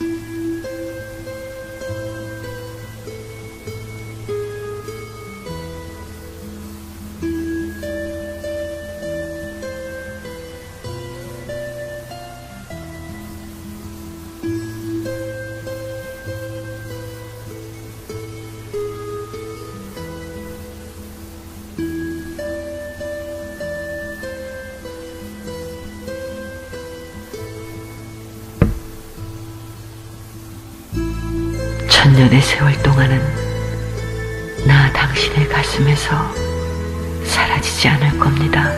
Bye. 천년의 세월 동안은 나 당신의 가슴에서 사라지지 않을 겁니다.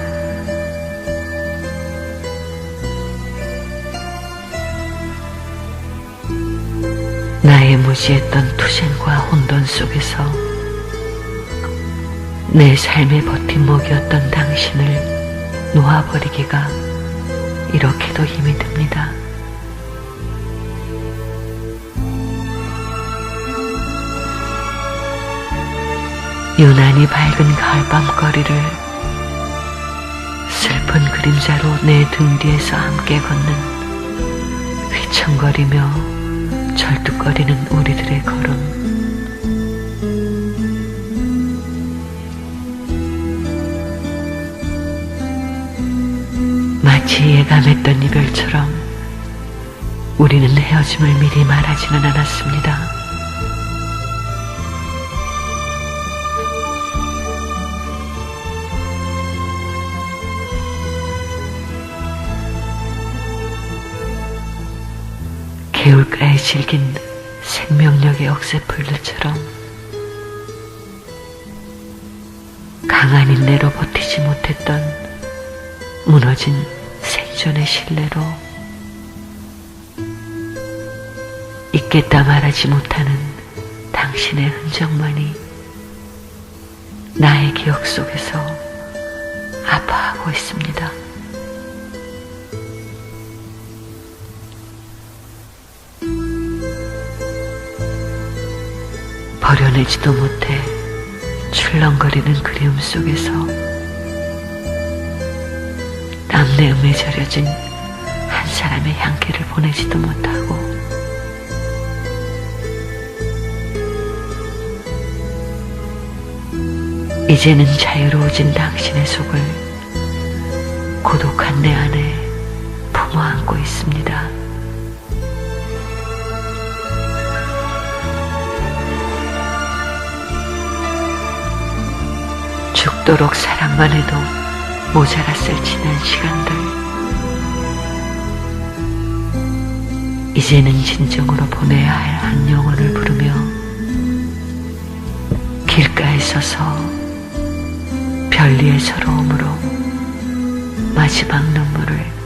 나의 무지했던 투쟁과 혼돈 속에서 내 삶의 버팀목이었던 당신을 놓아버리기가 이렇게도 힘이 듭니다. 유난히 밝은 가을밤 거리를 슬픈 그림자로 내 등 뒤에서 함께 걷는 휘청거리며 절뚝거리는 우리들의 걸음 마치 예감했던 이별처럼 우리는 헤어짐을 미리 말하지는 않았습니다. 개울가에 질긴 생명력의 억새풀들처럼 강한 인내로 버티지 못했던 무너진 생존의 신뢰로 잊겠다 말하지 못하는 당신의 흔적만이 나의 기억 속에서 아파하고 있습니다. 버려내지도 못해 출렁거리는 그리움 속에서 남내음에 절여진 한 사람의 향기를 보내지도 못하고 이제는 자유로워진 당신의 속을 고독한 내 안에 품어 안고 있습니다. 죽도록 사랑만 해도 모자랐을 지난 시간들. 이제는 진정으로 보내야 할 한 영혼을 부르며 길가에 서서 별리의 서러움으로 마지막 눈물을